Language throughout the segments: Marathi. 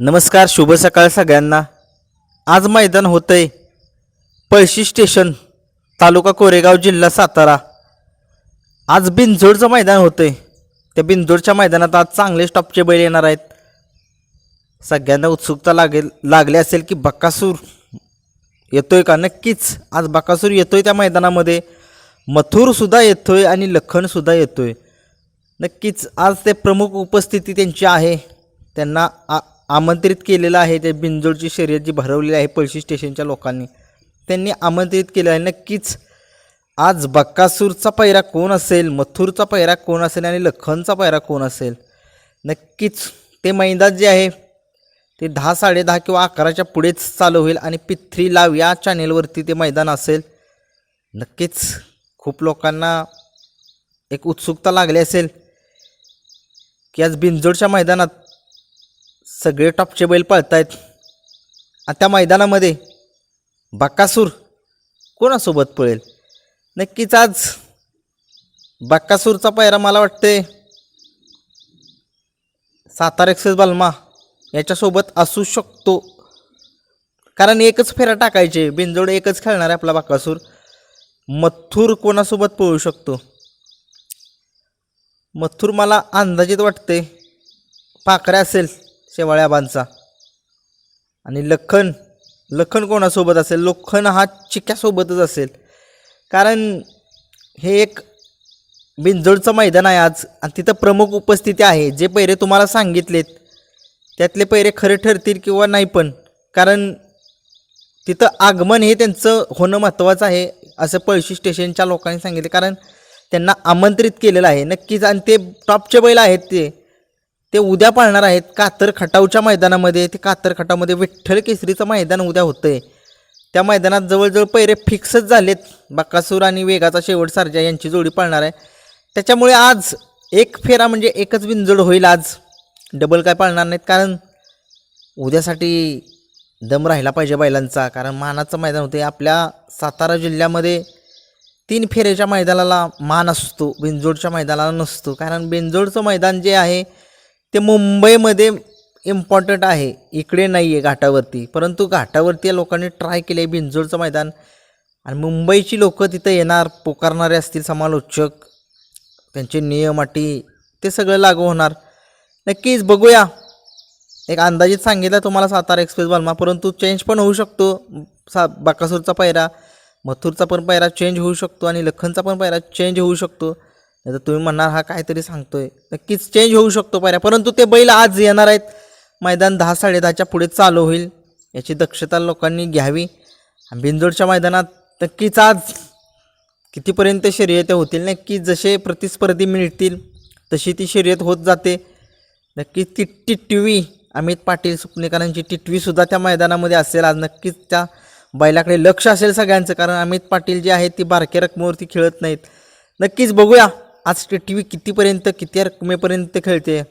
नमस्कार शुभ सकाळ सगळ्यांना. आज मैदान होतंय पळशी स्टेशन तालुका कोरेगाव जिल्हा सातारा. आज बिनजोडचं मैदान होतंय. त्या बिनजोडच्या मैदानात आज चांगले स्टॉपचे बैल येणार आहेत. सगळ्यांना उत्सुकता लागेल लागली असेल की बक्कासूर येतोय का? नक्कीच. आज बक्कासूर येतोय त्या मैदानामध्ये. मथुरसुद्धा येतोय आणि लखनसुद्धा येतोय. नक्कीच आज ते प्रमुख उपस्थिती त्यांची आहे. त्यांना आ आमंत्रित केलेलं आहे ते बिंजोडची शर्यत जी भरवलेली आहे पळशी स्टेशनच्या लोकांनी. त्यांनी आमंत्रित केलं आहे. नक्कीच आज बक्कासूरचा पैरा कोण असेल मथुरचा पैरा कोण असेल आणि लखनचा पैरा कोण असेल? नक्कीच ते मैदान जे आहे ते दहा साडेदहा किंवा अकराच्या पुढेच चालू होईल आणि पिथ्री लाव या चॅनेलवरती ते मैदान असेल. नक्कीच खूप लोकांना एक उत्सुकता लागली असेल की आज बिंजोडच्या मैदानात सगळे टॉपचे बैल पळतायत. आणि त्या मैदानामध्ये बक्कासूर कोणासोबत पळेल? नक्कीच आज बक्कासूरचा पायरा मला वाटते सातारा एक्सेस बालमा याच्यासोबत असू शकतो. कारण एकच फेरा टाकायचे बिनजोड एकच खेळणार आहे आपला बक्कासूर मथुर कोणासोबत पळू शकतो? मथुर मला अंदाजित वाटते पाखरे असेल. शेवाळ्याबांचा. आणि लखन लखन कोणासोबत असेल? लखन हा चिक्यासोबतच असेल. कारण हे एक बिनजोडचं मैदान आहे आज. आणि तिथं प्रमुख उपस्थिती आहे. जे पैरे तुम्हाला सांगितलेत त्यातले पैरे खरे ठरतील किंवा नाही पण. कारण तिथं आगमन हे त्यांचं होणं महत्त्वाचं आहे असं पळशी स्टेशनच्या लोकांनी सांगितले. कारण त्यांना आमंत्रित केलेलं आहे. नक्कीच. आणि ते टॉपचे बैल आहेत ते. ते उद्या पाळणार आहेत. कातर खटावच्या मैदानामध्ये ते कातर खटावमध्ये विठ्ठल केसरीचं मैदान उद्या होतं आहे त्या मैदानात जवळजवळ पैरे फिक्सच झालेत. बक्कासूर आणि वेगाचा शेवट सारजा यांची जोडी पाळणार आहे. त्याच्यामुळे आज एक फेरा म्हणजे एकच बिनजोड होईल आज. डबल काय पाळणार नाहीत कारण उद्यासाठी दम राहिला पाहिजे बैलांचा. कारण मानाचं मैदान होते आपल्या सातारा जिल्ह्यामध्ये तीन फेऱ्याच्या मैदानाला मान असतो. बिनजोडच्या मैदानाला नसतो. कारण बिंजोडचं मैदान जे आहे ते मुंबईमध्ये इम्पॉर्टंट आहे. इकडे नाही आहे घाटावरती. परंतु घाटावरती या लोकांनी ट्राय केले बिनजोडचं मैदान. आणि मुंबईची लोकं तिथं येणार पोकारणारे असतील समालोचक त्यांचे नियम अटी ते सगळं लागू होणार. नक्कीच बघूया. एक अंदाजित सांगितलं तुम्हाला सातारा एक्सप्रेस बालमा परंतु चेंज पण होऊ शकतो. सा बाकासूरचा पायरा मथुरचा पण पायरा चेंज होऊ शकतो आणि लखनचा पण पायरा चेंज होऊ शकतो. नाही तर तुम्ही म्हणणार हा काहीतरी सांगतोय. नक्कीच चेंज होऊ शकतो पायऱ्या परंतु ते बैल आज येणार आहेत. मैदान दहा साडेदहाच्या पुढे चालू होईल. याची दक्षता लोकांनी घ्यावी. आणि बिंजोडच्या मैदानात नक्कीच आज कितीपर्यंत शर्यत होतील नक्की जसे प्रतिस्पर्धी मिळतील तशी ती शर्यत होत जाते. नक्कीच ती टिटवी अमित पाटील सुपणेकरांची टिटवीसुद्धा त्या मैदानामध्ये असेल. आज नक्कीच त्या बैलाकडे लक्ष असेल सगळ्यांचं. कारण अमित पाटील जे आहेत ती बारक्या रकमेवरती खेळत नाहीत. नक्कीच बघूया. आज टी व्ही कितीपर्यंत किती रकमेपर्यंत खेळते?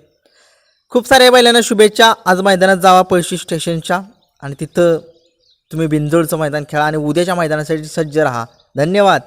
खूप साऱ्या बैलांना शुभेच्छा. आज मैदानात जावा पळशी स्टेशनच्या. आणि तिथं तुम्ही बिंजोळचं मैदान खेळा आणि उद्याच्या मैदानासाठी सज्ज राहा. धन्यवाद.